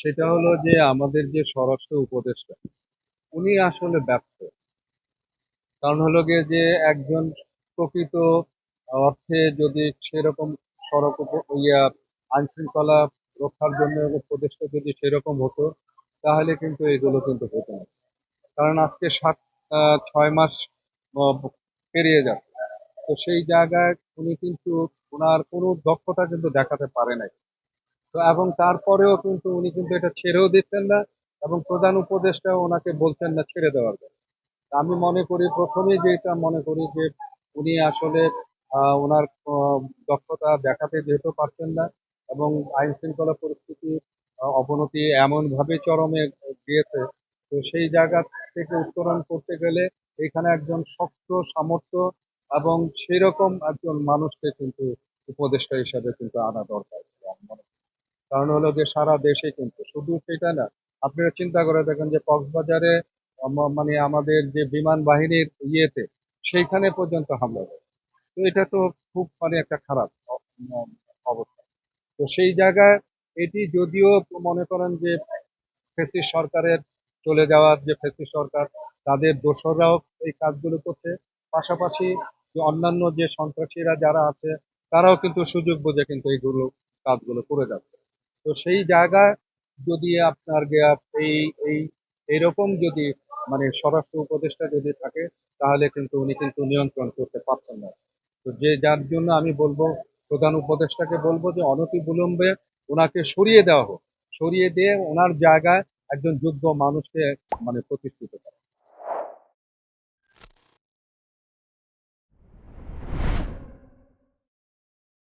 সেটা হলো যে আমাদের যে স্বরাষ্ট্র উপদেষ্টা, উনি আসলে ব্যর্থ। কারণ হলো গিয়ে যে একজন প্রকৃত অর্থে যদি সেরকম সড়ক ইয়া আইন শৃঙ্খলা রক্ষার জন্য উপদেষ্টা যদি সেরকম হতো, তাহলে কিন্তু এগুলো কিন্তু হতো না। কারণ আজকে সাত ছয় মাস পেরিয়ে যাচ্ছে। তো সেই জায়গায় উনি কিন্তু ওনার কোনো দক্ষতা কিন্তু দেখাতে পারে নাই। তো এবং তারপরেও কিন্তু উনি কিন্তু এটা ছেড়েও দিচ্ছেন না এবং প্রধান উপদেষ্টা ওনাকে বলছেন না ছেড়ে দেওয়ার জন্য আমি মনে করি প্রথমেই যেটা মনে করি যে উনি আসলে ওনার দক্ষতা দেখাতে যেহেতু পারছেন না এবং আইন শৃঙ্খলা পরিস্থিতি অবনতি এমন ভাবে চরমে গিয়েছে, তো সেই জায়গা থেকে উত্তরণ করতে গেলে এখানে একজন শক্ত সামর্থ্য এবং সেরকম একজন মানুষকে কিন্তু উপদেষ্টা হিসাবে কিন্তু আনা দরকার। কারণ হলো যে সারা দেশে কিন্তু শুধু সেটা না, আপনারা চিন্তা করে দেখেন যে কক্সবাজারে মানে আমাদের যে বিমান বাহিনীর ইয়েতে, সেইখানে পর্যন্ত হামলা হয় তো এটা তো খুব মানে একটা খারাপ অবস্থা। তো সেই জায়গায় এটি যদিও মনে করেন যে ফেসিস সরকারের চলে যাওয়ার যে ফেসিস সরকার, তাদের দোসররাও এই কাজগুলো করছে। পাশাপাশি যে অন্যান্য যে সন্ত্রাসীরা যারা আছে, তারাও কিন্তু সুযোগ বুঝে কিন্তু এইগুলো কাজগুলো করে যাচ্ছে। তো সেই জায়গায় যদি আপনার এই এই, এইরকম যদি মানে স্বরাষ্ট্র উপদেষ্টা যদি থাকে, তাহলে কিন্তু উনি কিন্তু নিয়ন্ত্রণ করতে পারছেন না। তো যে, যার জন্য আমি বলব, প্রধান উপদেষ্টাকে বলব যে, অনতি বিলম্বে ওনাকে সরিয়ে দেওয়া হোক। সরিয়ে দিয়ে ওনার জায়গায় একজন যোগ্য মানুষকে মানে প্রতিষ্ঠিত করা।